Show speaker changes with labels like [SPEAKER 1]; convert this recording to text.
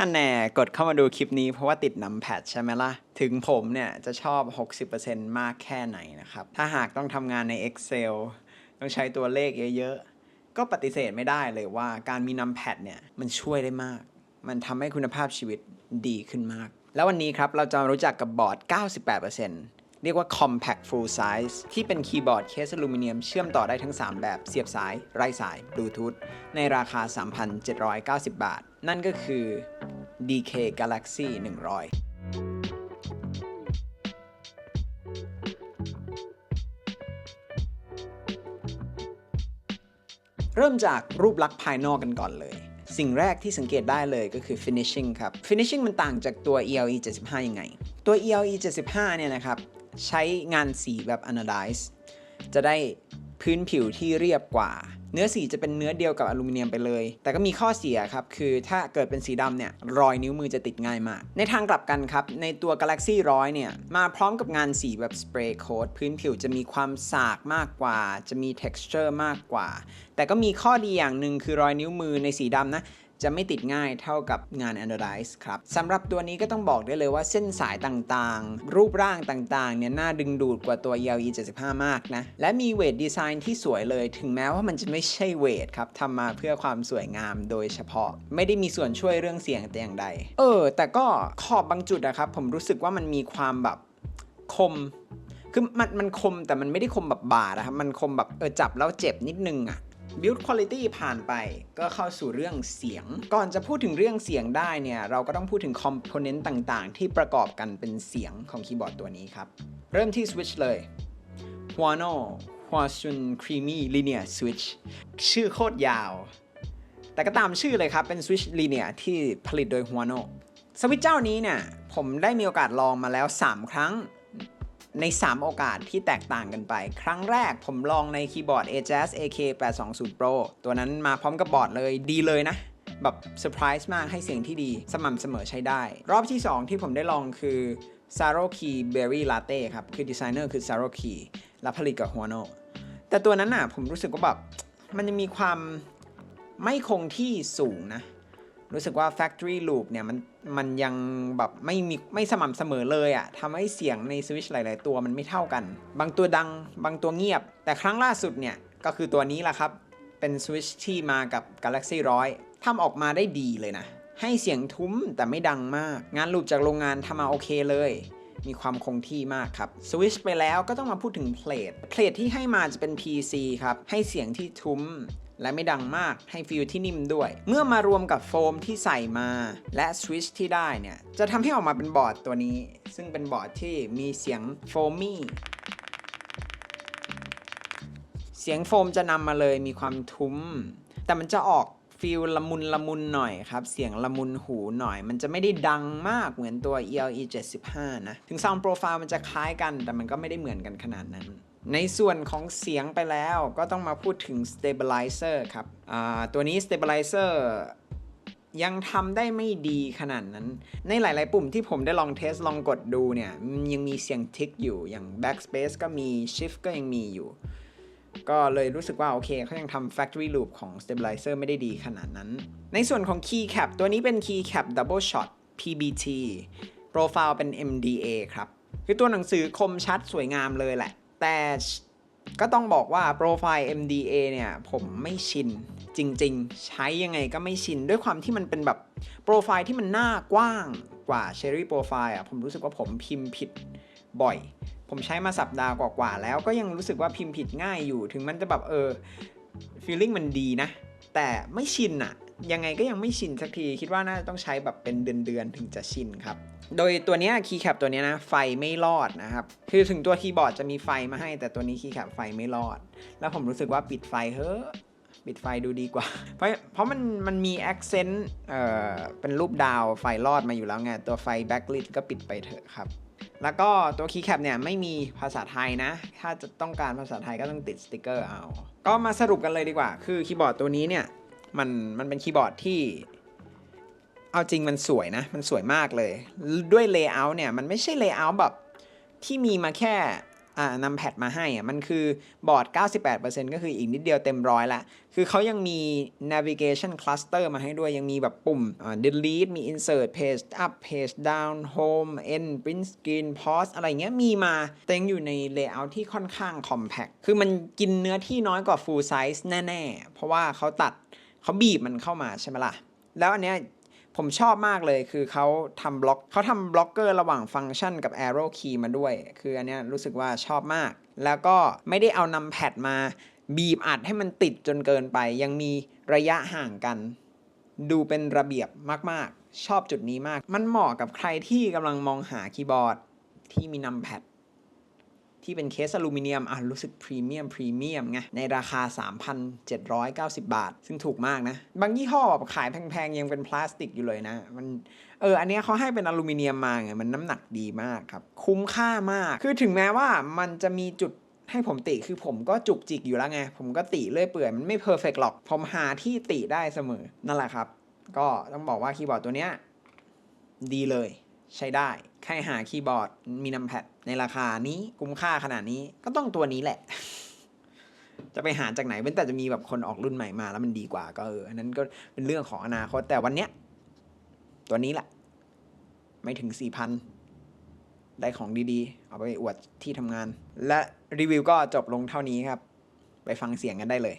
[SPEAKER 1] อันแน่กดเข้ามาดูคลิปนี้เพราะว่าติดนำแพดใช่ไหมล่ะ ถึงผมเนี่ยจะชอบ 60%มากแค่ไหนนะครับ ถ้าหากต้องทำงานใน Excel ต้องใช้ตัวเลขเยอะๆ ก็ปฏิเสธไม่ได้เลยว่าการมีนำแพดเนี่ยมันช่วยได้มาก มันทำให้คุณภาพชีวิตดีขึ้นมาก แล้ววันนี้ครับเราจะรู้จักกับบอร์ด 98%เรียกว่า compact full size ที่เป็นคีย์บอร์ดเคสอลูมิเนียมเชื่อมต่อได้ทั้ง 3 แบบเสียบสาย ไร้สายบลูทูธในราคา 3,790 บาท นั่นก็คือ DK Galaxy 100เริ่มจากรูปลักษณ์ภายนอกกันก่อนเลย สิ่งแรกที่สังเกตได้เลยก็คือ finishing ครับ finishing มันต่างจากตัว ELE 75 ยังไง ตัว ELE 75 เนี่ยนะครับ ใช้งานสีแบบ anodize จะได้พื้นผิวที่เรียบกว่า เนื้อสีจะเป็นเนื้อเดียวกับอลูมิเนียมไปเลย แต่ก็มีข้อเสียครับ คือถ้าเกิดเป็นสีดำเนี่ยรอยนิ้วมือจะติดง่ายมาก ในทางกลับกันครับ ในตัว Galaxy 100 เนี่ย มาพร้อมกับงานสีแบบสเปรย์โค้ดพื้นผิวจะมีความสากมากกว่า จะมี texture มากกว่า แต่ก็มีข้อดีอย่างหนึ่งคือรอยนิ้วมือในสีดำนะ จะไม่ติดง่ายเท่ากับงาน Anodize ครับสำหรับตัวนี้ก็ต้องบอกได้เลยว่าเส้นสายต่างๆ รูปร่างต่างๆ เนี่ยน่าดึงดูดกว่าตัว ELE 75 มากนะ และมีเวทดีไซน์ที่สวยเลย ถึงแม้ว่ามันจะไม่ใช่เวทครับทำมาเพื่อความสวยงามโดยเฉพาะ ไม่ได้มีส่วนช่วยเรื่องเสียงแต่อย่างใด เออ แต่ก็ขอบบางจุดนะครับผมรู้สึกว่ามันมีความแบบคมคือมันมันคมแต่มันไม่ได้คมแบบบาดนะครับมันคมแบบเออจับแล้วเจ็บนิดนึงอะ Build Quality ผ่านไปก็เข้าสู่เรื่องเสียง ก่อนจะพูดถึงเรื่องเสียงได้เนี่ย เราก็ต้องพูดถึงคอมโพเนนต์ต่างๆ ที่ประกอบกันเป็นเสียงของคีย์บอร์ดตัวนี้ครับ เริ่มที่ Switch เลย Huano Huasun Creamy Linear Switch ชื่อโคตรยาว แต่ก็ตามชื่อเลยครับ เป็น Switch Linear ที่ผลิตโดย Huano สวิตช์เจ้านี้เนี่ย ผมได้มีโอกาสลองมาแล้ว 3 ครั้ง ใน 3 โอกาสที่แตกต่างกันไป ครั้งแรกผมลองในคีย์บอร์ด Ajas AK820 Pro ตัวนั้นมาพร้อมกับบอร์ดเลยดีเลยนะแบบเซอร์ไพรส์มากให้เสียงที่ดีสม่ำเสมอใช้ได้ รอบที่ 2 ที่ผมได้ลองคือ Saro Key Berry Latte ครับ คือดีไซเนอร์คือ Saro Key และผลิตกับ Huano แต่ตัวนั้นน่ะผมรู้สึกว่าแบบมันจะมีความไม่คงที่สูงนะ รู้สึกว่า Factory Loop เนี่ยมันมันยังแบบไม่มีไม่สม่ำเสมอเลยอะทำให้เสียงในสวิชหลาย ๆ ตัวมันไม่เท่ากัน บางตัวดังบางตัวเงียบ แต่ครั้งล่าสุดเนี่ย ก็คือตัวนี้แหละครับ เป็นสวิชที่มากับ Galaxy 100ทำออกมาได้ดีเลยนะ ให้เสียงทุ้มแต่ไม่ดังมาก งานลูปจากโรงงานทำมาโอเคเลย มีความคงที่มากครับสวิชไปแล้วก็ต้องมาพูดถึงเพลทเพลทที่ให้มาจะเป็น PC ครับให้เสียงที่ทุ้ม และไม่ดังมากให้ฟีลที่นิ่มด้วย เมื่อมารวมกับโฟมที่ใส่มา และสวิชที่ได้เนี่ย จะทำให้ออกมาเป็นบอร์ดตัวนี้ ซึ่งเป็นบอร์ดที่มีเสียงโฟมี่เสียงโฟมจะนำมาเลยมีความทุ้ม แต่มันจะออกฟีลละมุนละมุนหน่อยครับ เสียงละมุนหูหน่อย มันจะไม่ได้ดังมากเหมือนตัว ELE 75 นะ ถึง Sound Profile มันจะคล้ายกัน แต่มันก็ไม่ได้เหมือนกันขนาดนั้น ในส่วนของเสียงไปแล้วก็ต้องมาพูดถึง Stabilizer ครับตัวนี้ Stabilizer ยังทำได้ไม่ดีขนาดนั้น ในหลาย ๆ ปุ่มที่ผมได้ลองเทสลองกดดูเนี่ย ยังมีเสียงทิกอยู่อย่าง Backspace ก็มี Shift ก็ยังมีอยู่ ก็เลยรู้สึกว่า โอเคเขายังทำ factory loop ของ stabilizer ไม่ได้ดีขนาดนั้น ในส่วนของ keycap ตัวนี้เป็น keycap double shot PBT profile เป็น MDA ครับ คือตัวหนังสือคมชัดสวยงามเลยแหละ แต่ก็ต้องบอกว่า profile MDA เนี่ยผมไม่ชินจริง ๆ ใช้ยังไงก็ไม่ชิน ด้วยความที่มันเป็นแบบโปรไฟล์ที่มันหน้ากว้างกว่า Cherry Profile อะผมรู้สึกว่าผมพิมพ์ผิดบ่อย ผมใช้มาสัปดาห์กว่าๆแล้วก็ยังรู้สึกว่าพิมพ์ผิดง่ายอยู่ ถึงมันจะแบบเออฟีลลิ่งมันดีนะ แต่ไม่ชินอะยังไงก็ยังไม่ชินสักที คิดว่าน่าจะต้องใช้แบบเป็นเดือนๆถึงจะชินครับ โดยตัวนี้คีย์แคปตัวนี้นะ ไฟไม่รอดนะครับ คือถึงตัวคีย์บอร์ดจะมีไฟมาให้ แต่ตัวนี้คีย์แคปไฟไม่รอด แล้วผมรู้สึกว่าปิดไฟเฮ้อปิดไฟดูดีกว่า เพราะเพราะมันมันมี accent เอ่อเป็นรูปดาวไฟรอดมาอยู่แล้วไง ตัวไฟ backlit ก็ปิดไปเถอะครับ แล้วก็ตัวคีย์แคปเนี่ยไม่มีภาษาไทยนะ ถ้าจะต้องการภาษาไทยก็ต้องติดสติกเกอร์เอา ก็มาสรุปกันเลยดีกว่า คือคีย์บอร์ดตัวนี้เนี่ยมันมันเป็นคีย์บอร์ดที่ เอาจริงมันสวยนะ มันสวยมากเลย ด้วยเลเยอร์เนี่ยมันไม่ใช่เลเยอร์แบบที่มีมาแค่นำแพดมาให้อะมันคือบอร์ด 98%ก็คืออีกนิดเดียวเต็มร้อยละ คือเขายังมี navigation cluster มาให้ด้วยยังมีแบบปุ่ม delete มี insert page up page down home end print screen pause อะไรเงี้ยมีมาแต่ยังอยู่ใน layout ที่ค่อนข้าง compact คือมันกินเนื้อที่น้อยกว่า full size แน่ ๆ เพราะว่าเขาตัดเขาบีบมันเข้ามาใช่ไหมล่ะ แล้วอันเนี้ย ผมชอบมากเลยคือเขาทำบล็อกเขาทำบล็อกเกอร์ระหว่างฟังก์ชันกับ arrow key มาด้วย คืออันเนี้ยรู้สึกว่าชอบมาก แล้วก็ไม่ได้เอานำแพดมา บีบอัดให้มันติดจนเกินไป ยังมีระยะห่างกัน ดูเป็นระเบียบมากๆ ชอบจุดนี้มาก มันเหมาะกับใครที่กำลังมองหาคีย์บอร์ดที่มีนำแพด ที่เป็นเคสอลูมิเนียมอะรู้สึกพรีเมียมพรีเมียมไงในราคา 3,790 บาท ซึ่งถูกมากนะ บางยี่ห้อแบบขายแพงๆ ยังเป็นพลาสติกอยู่เลยนะ มันเอออันนี้เขาให้เป็นอลูมิเนียมมาไงมันน้ำหนักดีมากครับ คุ้มค่ามาก คือถึงแม้ว่ามันจะมีจุดให้ผมติคือผมก็จุกจิกอยู่แล้วไง ผมก็ติเรื่อยเปื่อยมันไม่เพอร์เฟกหรอก ผมหาที่ติได้เสมอ นั่นแหละครับ ก็ต้องบอกว่าคีย์บอร์ดตัวเนี้ยดีเลยใช้ได้ ใครหาคีย์บอร์ดมีนัมแพดในราคานี้คุ้มค่าขนาดนี้ก็ต้องตัวนี้แหละ จะไปหาจากไหนเป็นแต่จะมีแบบคนออกรุ่นใหม่มา แล้วมันดีกว่าก็เอออันนั้นก็เป็นเรื่องของอนาคตแต่วันเนี้ย ตัวนี้แหละ ไม่ถึง4,000ได้ของดีๆ เอาไปอวดที่ทำงาน และรีวิวก็จบลงเท่านี้ครับ ไปฟังเสียงกันได้เลย